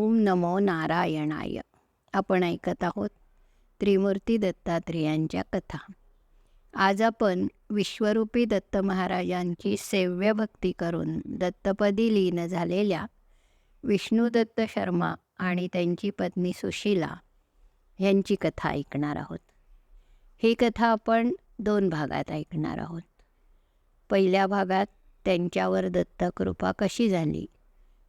ओम नमो नारायणाय. आपण ऐकत आहोत त्रिमूर्ती दत्तात्रेयांच्या कथा. आज आपण विश्वरूपी दत्त महाराजांची सेव्य भक्ती करून दत्तपदी लीन झालेल्या विष्णुदत्त शर्मा आणि त्यांची पत्नी सुशीला यांची कथा ऐकणार आहोत. ही कथा आपण दोन भागात ऐकणार आहोत. पहिल्या भागात त्यांच्यावर दत्तकृपा कशी झाली?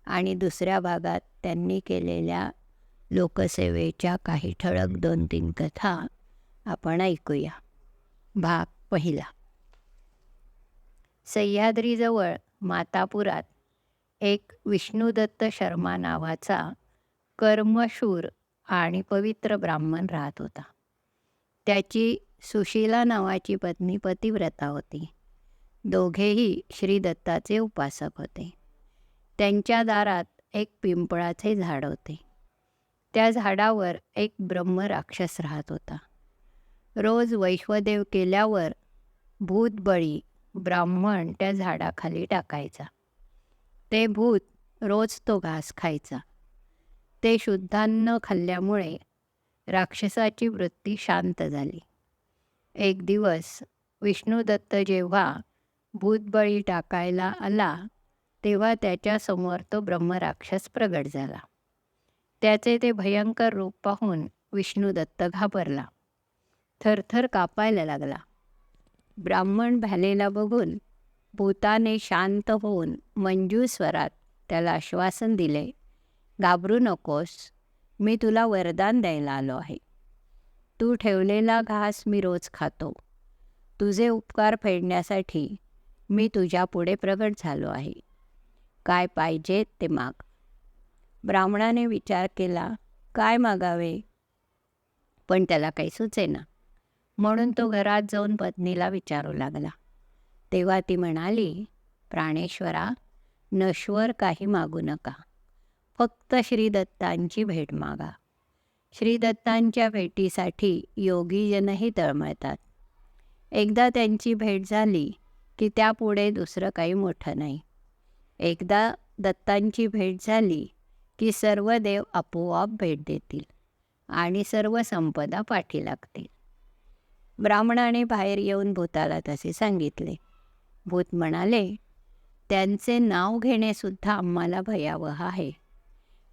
आणि दुसऱ्या भागात त्यांनी केलेल्या लोकसेवेच्या काही ठळक दोन तीन कथा आपण ऐकूया. भाग पहिला. सह्याद्रीजवळ मातापुरात एक विष्णुदत्त शर्मा नावाचा कर्मशूर आणि पवित्र ब्राह्मण राहत होता. त्याची सुशीला नावाची पत्नी पतिव्रता होती. दोघेही श्रीदत्ताचे उपासक होते. त्यांच्या दारात एक पिंपळाचे झाड होते. त्या झाडावर एक ब्रह्म राक्षस राहत होता. रोज वैश्वदेव केल्यावर भूतबळी ब्राह्मण त्या झाडाखाली टाकायचा. ते भूत रोज तो घास खायचा. ते शुद्धान्न खाल्ल्यामुळे राक्षसाची वृत्ती शांत झाली. एक दिवस विष्णुदत्त जेव्हा भूतबळी टाकायला आला तेव्हा त्याच्यासमोर तो ब्रह्मराक्षस प्रगट झाला. त्याचे ते भयंकर रूप पाहून विष्णुदत्त घाबरला. थरथर कापायला लागला. ब्राह्मण भालेला बघून भूताने शांत होऊन मंजू स्वरात त्याला आश्वासन दिले घाबरू नकोस मी तुला वरदान द्यायला आलो आहे. तू ठेवलेला घास मी रोज खातो. तुझे उपकार फेडण्यासाठी मी तुझ्यापुढे प्रगट झालो आहे. काय पाहिजे ते माग. ब्राह्मणाने विचार केला काय मागावे? पण त्याला काही सुचेना. म्हणून तो घरात जाऊन पत्नीला विचारू लागला. तेव्हा ती म्हणाली प्राणेश्वरा नश्वर काही मागू नका. फक्त श्रीदत्तांची भेट मागा. श्रीदत्तांच्या भेटीसाठी योगीजनही तळमळतात. एकदा त्यांची भेट झाली की त्यापुढे दुसरं काही मोठं नाही. एकदा दत्तांची भेट झाली की सर्व देव आपोआप भेट देतील आणि सर्व संपदा पाठी लागतील. ब्राह्मणाने बाहेर येऊन भूताला तसे सांगितले. भूत म्हणाले त्यांचे नाव घेणेसुद्धा आम्हाला भयावह आहे.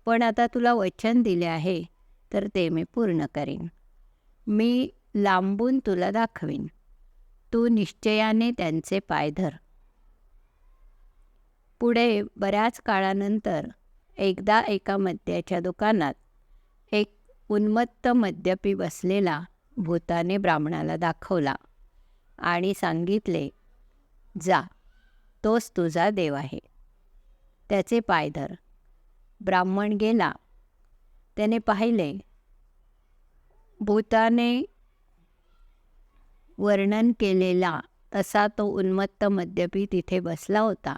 पण आता तुला वचन दिले आहे तर ते मी पूर्ण करीन. मी लांबून तुला दाखवीन. तू निश्चयाने त्यांचे पाय धर. पुढे बऱ्याच काळानंतर एकदा एका मद्याच्या दुकानात एक उन्मत्त मद्यपी बसलेला भूताने ब्राह्मणाला दाखवला आणि सांगितले जा तोच तुझा देव आहे. त्याचे पाय धर. ब्राह्मण गेला. त्याने पाहिले भूताने वर्णन केलेला तसा तो उन्मत्त मद्यपी तिथे बसला होता.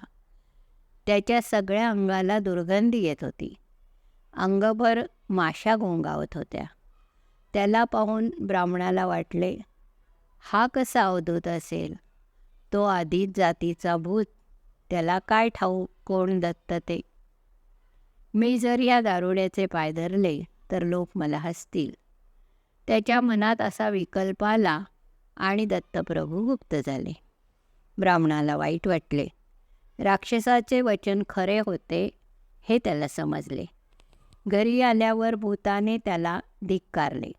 त्याच्या सगळ्या अंगाला दुर्गंधी येत होती. अंगभर माशा घोंगावत होत्या. त्याला पाहून ब्राह्मणाला वाटले हा कसा अवधूत असेल? तो आधीच जातीचा भूत. त्याला काय ठाऊ कोण दत्त ते? मी जर या दारुड्याचे पाय धरले तर लोक मला हसतील. त्याच्या मनात असा विकल्प आला आणि दत्तप्रभू गुप्त झाले. ब्राह्मणाला वाईट वाटले. राक्षसाचे वचन खरे होते हे त्याला समजले. घरी आल्यावर भूताने त्याला धिक्कारले.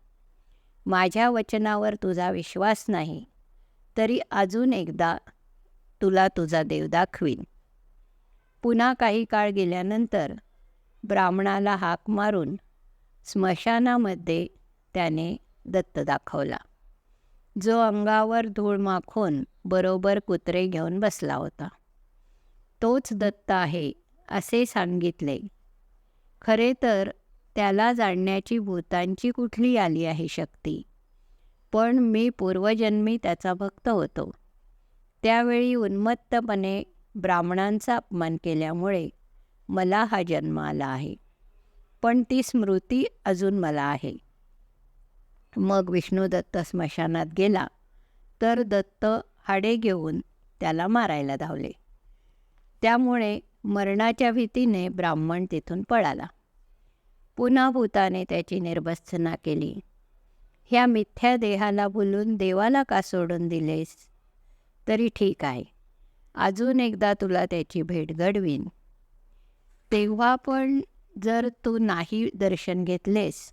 माझ्या वचनावर तुझा विश्वास नाही तरी अजून एकदा तुला तुझा देव दाखवीन. पुन्हा काही काळ गेल्यानंतर ब्राह्मणाला हाक मारून स्मशानामध्ये त्याने दत्त दाखवला. जो अंगावर धूळ माखून बरोबर कुत्रे घेऊन बसला होता. तोच दत्त आहे असे सांगितले. खरे तर त्याला जाणण्याची भूतांची कुठली आली आहे शक्ती? पण मी पूर्वजन्मी त्याचा भक्त होतो. त्यावेळी उन्मत्तपणे ब्राह्मणांचा अपमान केल्यामुळे मला हा जन्म आला आहे. पण ती स्मृती अजून मला आहे. मग विष्णुदत्त स्मशानात गेला तर दत्त हाडे घेऊन त्याला मारायला धावले. त्यामुळे मरणाच्या भीतीने ब्राह्मण तिथून पळाला. पुन्हा भूताने त्याची निर्भत्सना केली. ह्या मिथ्या देहाला बोलून देवाला का सोडून दिलेस? तरी ठीक आहे. अजून एकदा तुला त्याची भेट घडवीन. तेव्हा पण जर तू नाही दर्शन घेतलेस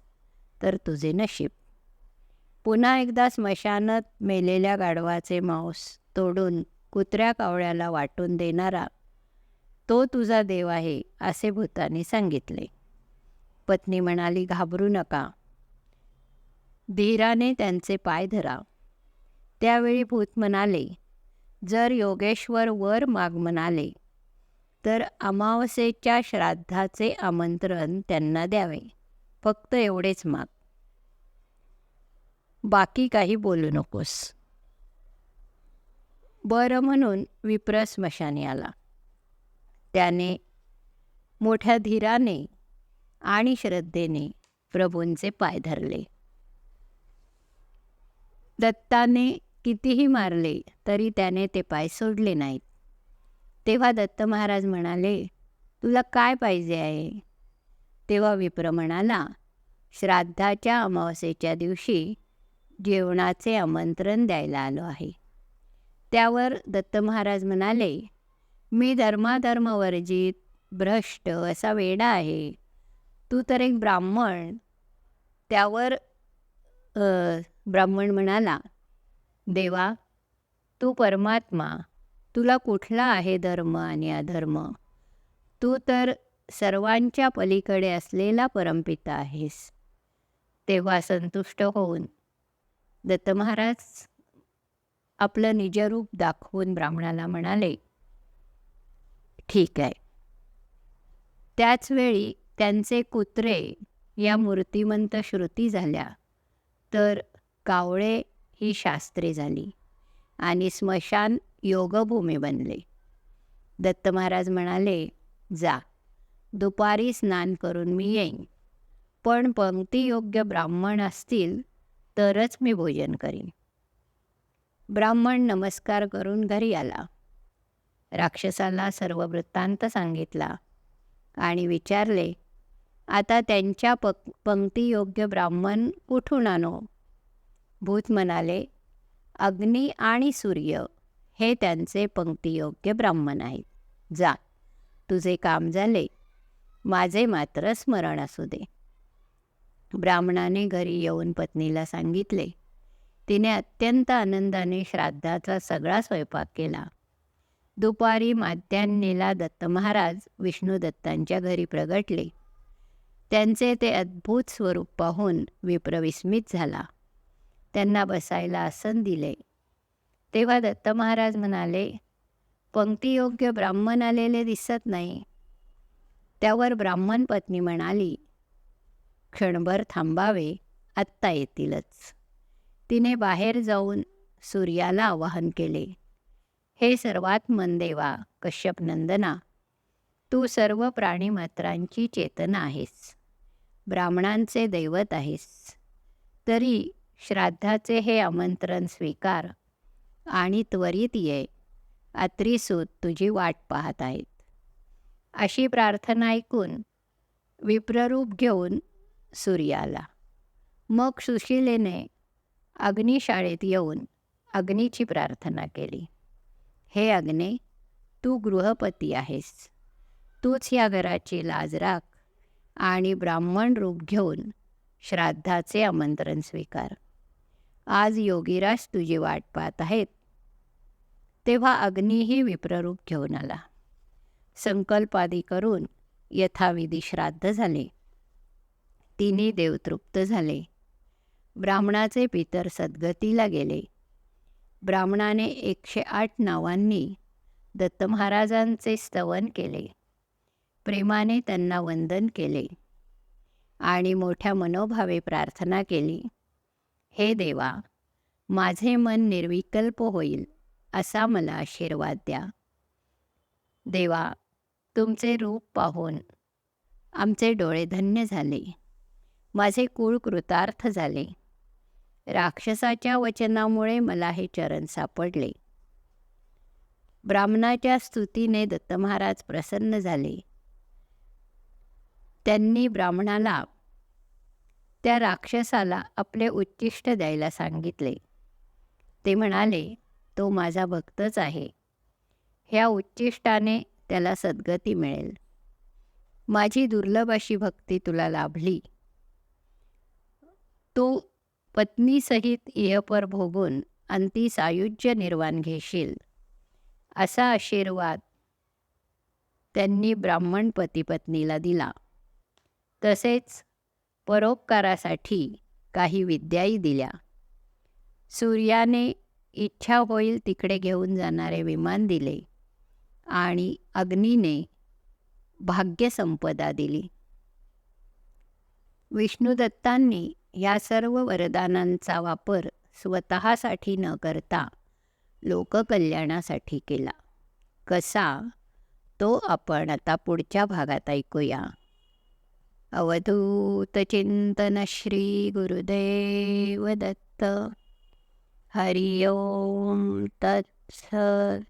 तर तुझे नशीब. पुन्हा एकदा स्मशानात मेलेल्या गाढवाचे मांस तोडून कुत्र्या कावळ्याला वाटून देणारा तो तुझा देव आहे असे भूताने सांगितले. पत्नी म्हणाली घाबरू नका. धीराने त्यांचे पाय धरा. त्यावेळी भूत म्हणाले जर योगेश्वर वर माग म्हणाले तर अमावस्येच्या श्राद्धाचे आमंत्रण त्यांना द्यावे. फक्त एवढेच माग. बाकी काही बोलू नकोस. बरं म्हणून विप्र स्मशानी आला. त्याने मोठ्या धीराने आणि श्रद्धेने प्रभूंचे पाय धरले. दत्ताने कितीही मारले तरी त्याने ते पाय सोडले नाहीत. तेव्हा दत्त महाराज म्हणाले तुला काय पाहिजे आहे? तेव्हा विप्र म्हणाला श्राद्धाच्या अमावस्येच्या दिवशी जेवणाचे आमंत्रण द्यायला आलो आहे. त्यावर दत्त महाराज म्हणाले मी धर्माधर्मवर्जित भ्रष्ट असा वेडा आहे तू तर एक ब्राह्मण. त्यावर ब्राह्मण म्हणाला देवा तू परमात्मा तुला कुठला आहे धर्म आणि अधर्म? तू तर सर्वांच्या पलीकडे असलेला परमपिता आहेस. तेव्हा संतुष्ट होऊन दत्त महाराज आपलं निजरूप दाखवून ब्राह्मणाला म्हणाले ठीक आहे. त्याचवेळी त्यांचे कुत्रे या मूर्तिमंत श्रुती झाल्या. तर कावळे ही शास्त्रे झाली आणि स्मशान योगभूमी बनले. दत्त महाराज म्हणाले जा दुपारी स्नान करून मी येईन. पण पंक्तीयोग्य ब्राह्मण असतील तरच मी भोजन करीन. ब्राह्मण नमस्कार करून घरी आला. राक्षसाला सर्व वृत्तांत सांगितला आणि विचारले आता त्यांच्या पक पंक्तीयोग्य ब्राह्मण कुठून आणो? भूत म्हणाले अग्नी आणि सूर्य हे त्यांचे पंक्तियोग्य ब्राह्मण आहेत. जा तुझे काम झाले. माझे मात्र स्मरण असू दे. ब्राह्मणाने घरी येऊन पत्नीला सांगितले तिने अत्यंत आनंदाने श्राद्धाचा सगळा स्वयंपाक केला. दुपारी माध्यान्नीला दत्त महाराज विष्णुदत्तांच्या घरी प्रगटले. त्यांचे ते अद्भुत स्वरूप पाहून विप्रविस्मित झाला. त्यांना बसायला आसन दिले. तेव्हा दत्त महाराज म्हणाले पंक्तियोग्य ब्राह्मण आलेले दिसत नाही. त्यावर ब्राह्मण पत्नी म्हणाली क्षणभर थांबावे आत्ता येतीलच. तिने बाहेर जाऊन सूर्याला आवाहन केले. हे सर्वात मनदेवा कश्यप नंदना. तू सर्व प्राणीमात्रांची चेतना आहेस. ब्राह्मणांचे दैवत आहेस. तरी श्राद्धाचे हे आमंत्रण स्वीकार आणि त्वरित ये. अत्रिसूत तुझी वाट पाहत आहेत. अशी प्रार्थना ऐकून विप्ररूप घेऊन सूर्य आला मग सुशिलेने अग्निशाळेत येऊन अग्नीची प्रार्थना केली. हे अग्ने तू गृहपती आहेस. तूच या घराची लाज राख आणि ब्राह्मण रूप घेऊन श्राद्धाचे आमंत्रण स्वीकार. आज योगीराज तुझी वाट पाहत आहेत. तेव्हा अग्नीही विप्ररूप घेऊन आला. संकल्पादी करून यथाविधी श्राद्ध झाले. तिन्ही देवतृप्त झाले. ब्राह्मणाचे पितर सद्गतीला गेले. ब्राह्मणाने एकशे आठ नावांनी दत्त महाराजांचे स्तवन केले. प्रेमाने त्यांना वंदन केले आणि मोठ्या मनोभावे प्रार्थना केली हे देवा माझे मन निर्विकल्प होईल असा मला आशीर्वाद द्या. देवा तुमचे रूप पाहून आमचे डोळे धन्य झाले. माझे कुळ कृतार्थ झाले. राक्षसाच्या वचनामुळे मला हे चरण सापडले. ब्राह्मणाच्या स्तुतीने दत्त महाराज प्रसन्न झाले. त्यांनी ब्राह्मणाला त्या राक्षसाला आपले उच्चिष्ट द्यायला सांगितले. ते म्हणाले तो माझा भक्तच आहे. ह्या उच्चिष्टाने त्याला सद्गती मिळेल. माझी दुर्लभ अशी भक्ती तुला लाभली. तू पत्नीसहित इहपर भोगून अंती सायुज्य निर्वाण घेशील. असा आशीर्वाद त्यांनी ब्राह्मण पतीपत्नीला दिला. तसेच परोपकारासाठी काही विद्याही दिल्या. सूर्याने इच्छा होईल तिकडे घेऊन जाणारे विमान दिले आणि अग्नीने भाग्यसंपदा दिली. विष्णुदत्तांनी या सर्व वरदानांचा वापर स्वतःसाठी न करता लोककल्याणासाठी केला. कसा? तो आपण आता पुढच्या भागात ऐकूया. अवधूत चिंतन श्री गुरुदेव दत्त. हरि ओम तत्सत.